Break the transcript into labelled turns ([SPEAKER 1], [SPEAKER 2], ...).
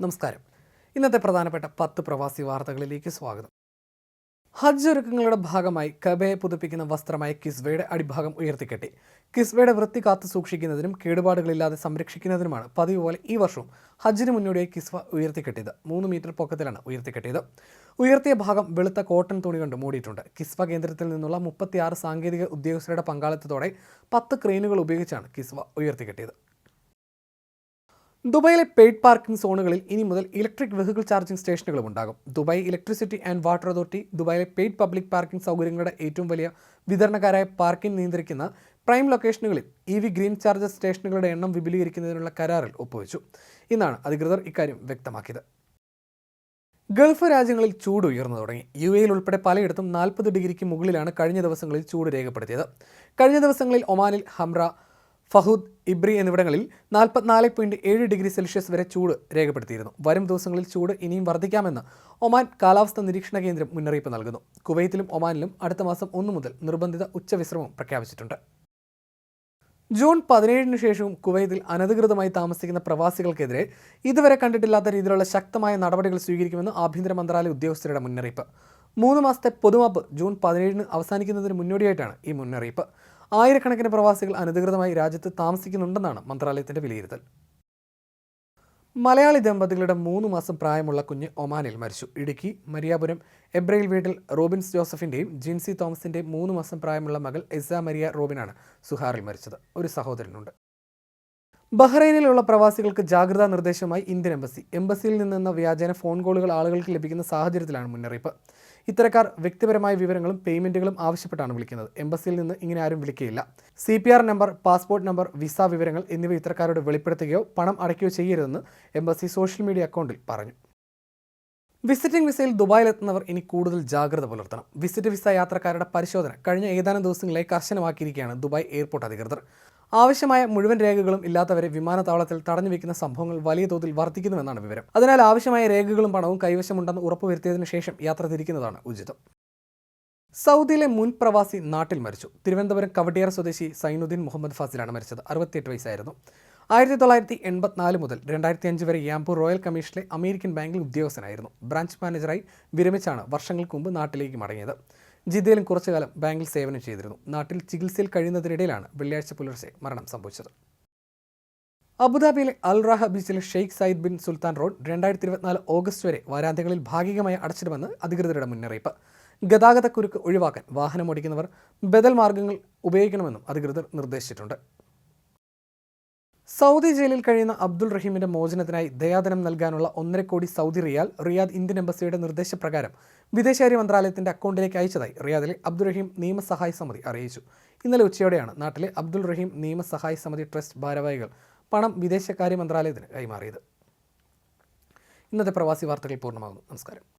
[SPEAKER 1] നമസ്കാരം. ഇന്നത്തെ പ്രധാനപ്പെട്ട പത്ത് പ്രവാസി വാർത്തകളിലേക്ക് സ്വാഗതം. ഹജ്ജ് ഒരുക്കങ്ങളുടെ ഭാഗമായി കബയെ പുതുപ്പിക്കുന്ന വസ്ത്രമായ കിസ്വയുടെ അടിഭാഗം ഉയർത്തിക്കെട്ടി. കിസ്വയുടെ വൃത്തി കാത്തു സൂക്ഷിക്കുന്നതിനും കേടുപാടുകളില്ലാതെ സംരക്ഷിക്കുന്നതിനുമാണ് പതിവ് പോലെ ഈ വർഷവും ഹജ്ജിന് മുന്നോടിയായി കിസ്വ ഉയർത്തിക്കെട്ടിയത്. മൂന്ന് മീറ്റർ പൊക്കത്തിലാണ് ഉയർത്തിക്കെട്ടിയത്. ഉയർത്തിയ ഭാഗം വെളുത്ത കോട്ടൺ തുണി കൊണ്ട് മൂടിയിട്ടുണ്ട്. കിസ്വ കേന്ദ്രത്തിൽ നിന്നുള്ള മുപ്പത്തിയാറ് സാങ്കേതിക ഉദ്യോഗസ്ഥരുടെ പങ്കാളിത്തത്തോടെ പത്ത് ക്രെയിനുകൾ ഉപയോഗിച്ചാണ് കിസ്വ ഉയർത്തിക്കെട്ടിയത്. ദുബായിലെ പെയ്ഡ് പാർക്കിംഗ് സോണുകളിൽ ഇനി മുതൽ ഇലക്ട്രിക് വെഹിക്കിൾ ചാർജിംഗ് സ്റ്റേഷനുകളും ഉണ്ടാകും. Dubai electricity and water authority ദുബായിലെ പെയ്ഡ് പബ്ലിക് പാർക്കിംഗ് സൗകര്യങ്ങളുടെ ഏറ്റവും വലിയ വിതരണക്കാരായ പാർക്കിംഗ് നിയന്ത്രിക്കുന്ന പ്രൈം ലൊക്കേഷനുകളിൽ ഇ വി ഗ്രീൻ ചാർജർ സ്റ്റേഷനുകളുടെ എണ്ണം വിപുലീകരിക്കുന്നതിനുള്ള കരാറിൽ ഒപ്പുവെച്ചു. ഇന്നാണ് അധികൃതർ ഇക്കാര്യം വ്യക്തമാക്കിയത്. ഗൾഫ് രാജ്യങ്ങളിൽ ചൂട് ഉയർന്നു തുടങ്ങി. യു എയിൽ ഉൾപ്പെടെ പലയിടത്തും നാൽപ്പത് ഡിഗ്രിക്ക് മുകളിലാണ് കഴിഞ്ഞ ദിവസങ്ങളിൽ ചൂട് രേഖപ്പെടുത്തിയത്. കഴിഞ്ഞ ദിവസങ്ങളിൽ ഒമാനിൽ ഹംറ ഫഹൂദ് ഇബ്രി എന്നിവിടങ്ങളിൽ നാൽപ്പത്തിനാല് പോയിന്റ് ഏഴ് ഡിഗ്രി സെൽഷ്യസ് വരെ ചൂട് രേഖപ്പെടുത്തിയിരുന്നു. വരും ദിവസങ്ങളിൽ ചൂട് ഇനിയും വർദ്ധിക്കാമെന്ന് ഒമാൻ കാലാവസ്ഥാ നിരീക്ഷണ കേന്ദ്രം മുന്നറിയിപ്പ് നൽകുന്നു. കുവൈത്തിലും ഒമാനിലും അടുത്ത മാസം ഒന്ന് മുതൽ നിർബന്ധിത ഉച്ചവിശ്രമം പ്രഖ്യാപിച്ചിട്ടുണ്ട്. ജൂൺ പതിനേഴിന് ശേഷവും കുവൈത്തിൽ അനധികൃതമായി താമസിക്കുന്ന പ്രവാസികൾക്കെതിരെ ഇതുവരെ കണ്ടിട്ടില്ലാത്ത രീതിയിലുള്ള ശക്തമായ നടപടികൾ സ്വീകരിക്കുമെന്ന് ആഭ്യന്തര മന്ത്രാലയ ഉദ്യോഗസ്ഥരുടെ മുന്നറിയിപ്പ്. മൂന്ന് മാസത്തെ പൊതുമാപ്പ് ജൂൺ പതിനേഴിന് അവസാനിക്കുന്നതിന് മുന്നോടിയായിട്ടാണ് ഈ മുന്നറിയിപ്പ്. ആയിരക്കണക്കിന് പ്രവാസികൾ അനധികൃതമായി രാജ്യത്ത് താമസിക്കുന്നുണ്ടെന്നാണ് മന്ത്രാലയത്തിന്റെ വിലയിരുത്തൽ. മലയാളി ദമ്പതികളുടെ മൂന്ന് മാസം പ്രായമുള്ള കുഞ്ഞ് ഒമാനിൽ മരിച്ചു. ഇടുക്കി മരിയാപുരം എബ്രയിൽ വീട്ടിൽ റോബിൻസ് ജോസഫിന്റെയും ജിൻസി തോമസിന്റെയും മൂന്ന് മാസം പ്രായമുള്ള മകൾ എസ മരിയ റോബിനാണ് സുഹാറിൽ മരിച്ചത്. ഒരു സഹോദരനുണ്ട്. ബഹ്റൈനിലുള്ള പ്രവാസികൾക്ക് ജാഗ്രതാ നിർദ്ദേശമായി ഇന്ത്യൻ എംബസി. എംബസിയിൽ നിന്നെന്ന വ്യാജേന ഫോൺ കോളുകൾ ആളുകൾക്ക് ലഭിക്കുന്ന സാഹചര്യത്തിലാണ് മുന്നറിയിപ്പ്. ഇത്തരക്കാർ വ്യക്തിപരമായ വിവരങ്ങളും പേയ്മെന്റുകളും ആവശ്യപ്പെട്ടാണ് വിളിക്കുന്നത്. എംബസിയിൽ നിന്ന് ഇങ്ങനെ ആരും വിളിക്കുകയില്ല. C number passport number visa വിവരങ്ങൾ എന്നിവ ഇത്തരക്കാരോട് വെളിപ്പെടുത്തുകയോ പണം അടയ്ക്കുകയോ ചെയ്യരുതെന്ന് എംബസി സോഷ്യൽ മീഡിയ അക്കൗണ്ടിൽ പറഞ്ഞു. വിസിറ്റിംഗ് വിസയിൽ ദുബായിലെത്തുന്നവർ ഇനി കൂടുതൽ ജാഗ്രത പുലർത്തണം. വിസിറ്റ് വിസ യാത്രക്കാരുടെ പരിശോധന കഴിഞ്ഞ ഏതാനും ദിവസങ്ങളായി കർശനമാക്കിയിരിക്കുകയാണ് ദുബായ് എയർപോർട്ട് അധികൃതർ. ആവശ്യമായ മുഴുവൻ രേഖകളും ഇല്ലാത്തവരെ വിമാനത്താവളത്തിൽ തടഞ്ഞു വെക്കുന്ന സംഭവങ്ങൾ വലിയ തോതിൽ വർദ്ധിക്കുന്നുവെന്നാണ് വിവരം. അതിനാൽ ആവശ്യമായ രേഖകളും പണവും കൈവശമുണ്ടെന്ന് ഉറപ്പുവരുത്തിയതിനു ശേഷം യാത്ര തിരിക്കുന്നതാണ് ഉചിതം. സൗദിയിലെ മുൻ പ്രവാസി നാട്ടിൽ മരിച്ചു. തിരുവനന്തപുരം കവടിയാർ സ്വദേശി സൈനുദ്ദീൻ മുഹമ്മദ് ഫാസിലാണ് മരിച്ചത്. അറുപത്തിയെട്ട് വയസ്സായിരുന്നു. ആയിരത്തി തൊള്ളായിരത്തി എൺപത്തിനാല് മുതൽ രണ്ടായിരത്തി അഞ്ച് വരെ യാംപൂർ റോയൽ കമ്മീഷനിലെ അമേരിക്കൻ ബാങ്കിൽ ഉദ്യോഗസ്ഥനായിരുന്നു. ബ്രാഞ്ച് മാനേജറായി വിരമിച്ചാണ് വർഷങ്ങൾക്ക് മുമ്പ് നാട്ടിലേക്ക് മടങ്ങിയത്. ജിദ്ദയിലും കുറച്ചുകാലം ബാങ്കിൽ സേവനം ചെയ്തിരുന്നു. നാട്ടിൽ ചികിത്സയിൽ കഴിയുന്നതിനിടയിലാണ് വെള്ളിയാഴ്ച പുലർച്ചെ മരണം സംഭവിച്ചത്. അബുദാബിയിലെ അൽ റാഹ ബീച്ചിലെ Sheikh Zayed bin Sultan road രണ്ടായിരത്തി ഇരുപത്തിനാല് ഓഗസ്റ്റ് വരെ വാരാന്ത്യങ്ങളിൽ ഭാഗികമായി അടച്ചിടുമെന്ന് അധികൃതരുടെ മുന്നറിയിപ്പ്. ഗതാഗതക്കുരുക്ക് ഒഴിവാക്കാൻ വാഹനമോടിക്കുന്നവർ ബദൽ മാർഗങ്ങൾ ഉപയോഗിക്കണമെന്നും അധികൃതർ നിർദ്ദേശിച്ചിട്ടുണ്ട്. സൗദി ജയിലിൽ കഴിയുന്ന അബ്ദുൾ റഹീമിന്റെ മോചനത്തിനായി ദയാധനം നൽകാനുള്ള ഒന്നര കോടി സൗദി റിയാൽ റിയാദ് ഇന്ത്യൻ എംബസിയുടെ നിർദ്ദേശപ്രകാരം വിദേശകാര്യ മന്ത്രാലയത്തിന്റെ അക്കൗണ്ടിലേക്ക് അയച്ചതായി റിയാദിലെ അബ്ദുൾ റഹീം നിയമസഹായ സമിതി അറിയിച്ചു. ഇന്നലെ ഉച്ചയോടെയാണ് നാട്ടിലെ അബ്ദുൾ റഹീം നിയമസഹായ സമിതി ട്രസ്റ്റ് ഭാരവാഹികൾ പണം വിദേശകാര്യ മന്ത്രാലയത്തിന് കൈമാറിയത്. ഇന്നത്തെ പ്രവാസി വാർത്തകൾ പൂർണമാകുന്നു. നമസ്കാരം.